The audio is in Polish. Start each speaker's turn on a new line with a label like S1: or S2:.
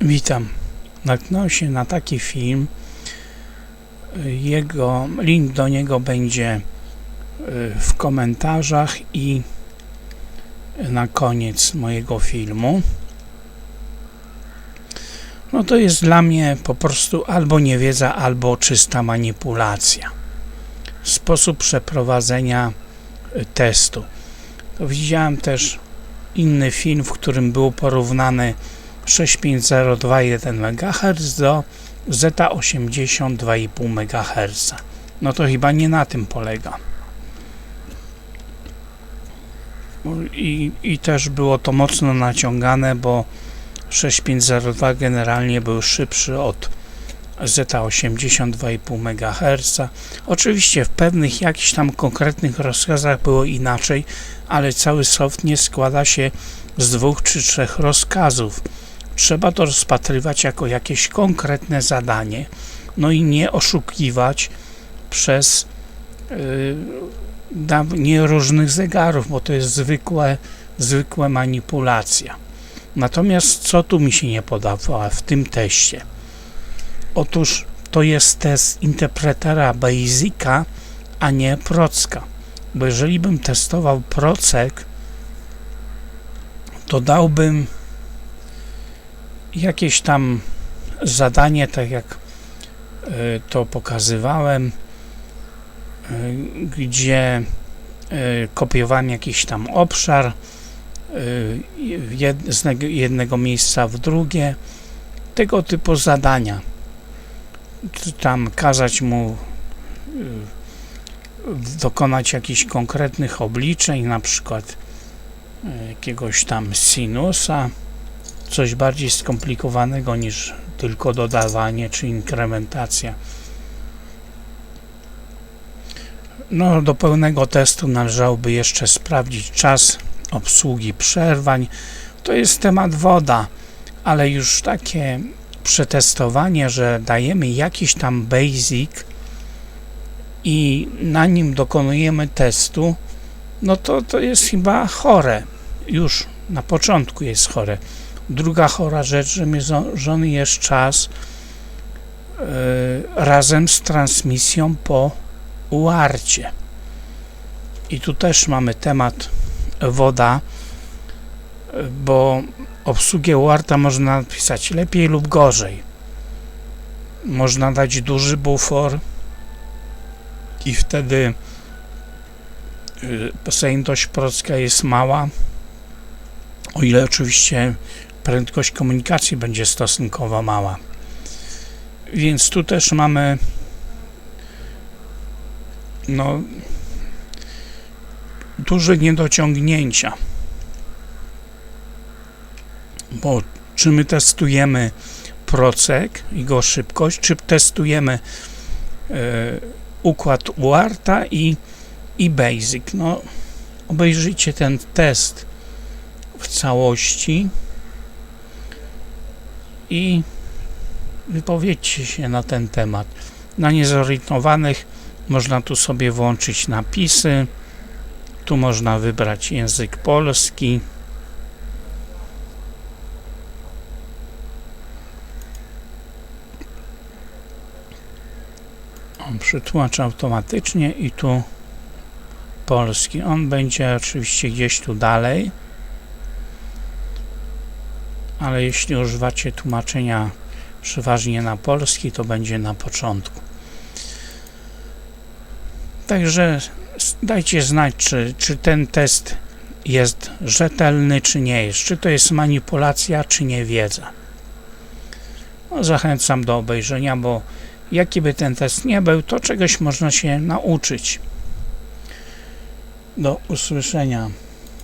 S1: Witam. Natknąłem się na taki film. Jego link do niego będzie y, w komentarzach i na koniec mojego filmu. No to jest dla mnie po prostu albo niewiedza, albo czysta manipulacja. Sposób przeprowadzenia y, testu. To widziałem też inny film, w którym było porównane 6502,1 MHz do Z80 2,5 MHz. No to chyba nie na tym polega. I, I też było to mocno naciągane, bo 6502 generalnie był szybszy od Z80 2,5 MHz. Oczywiście w pewnych jakichś tam konkretnych rozkazach było inaczej, ale cały soft nie składa się z dwóch czy trzech rozkazów. Trzeba to rozpatrywać jako jakieś konkretne zadanie, no i nie oszukiwać przez yy, nie różnych zegarów, bo to jest zwykłe, zwykła manipulacja. Natomiast co tu mi się nie podoba w tym teście? Otóż to jest test interpretera Basica, a nie Procka. Bo jeżeli bym testował Procek, to dałbym jakieś tam zadanie, tak jak y, to pokazywałem, y, gdzie y, kopiowałem jakiś tam obszar z jednego miejsca w drugie, tego typu zadania. Tam kazać mu dokonać jakichś konkretnych obliczeń, na przykład jakiegoś tam sinusa, coś bardziej skomplikowanego niż tylko dodawanie czy inkrementacja. No, do pełnego testu należałoby jeszcze sprawdzić czas obsługi przerwań. To jest temat woda, ale już takie przetestowanie, że dajemy jakiś tam basic i na nim dokonujemy testu, no to to jest chyba chore. Już na początku jest chore. Druga chora rzecz, że mierzony jest czas yy, razem z transmisją po uarcie. I tu też mamy temat woda, bo obsługę uarta można napisać lepiej lub gorzej. Można dać duży bufor i wtedy zajętość procka jest mała, o ile oczywiście prędkość komunikacji będzie stosunkowo mała. Więc tu też mamy no, duże niedociągnięcia. Bo czy my testujemy procek, jego szybkość, czy testujemy e, układ UARTA i, i BASIC. No, obejrzyjcie ten test w całości i wypowiedzcie się na ten temat. Na niezorientowanych można tu sobie włączyć napisy, tu można wybrać język polski. On przetłumacza automatycznie i tu polski. On będzie oczywiście gdzieś tu dalej ale jeśli używacie tłumaczenia przeważnie na polski, to będzie na początku. Także dajcie znać, czy, czy ten test jest rzetelny, czy nie jest, czy to jest manipulacja, czy nie wiedza. No, zachęcam do obejrzenia, bo jaki by ten test nie był, to czegoś można się nauczyć. Do usłyszenia.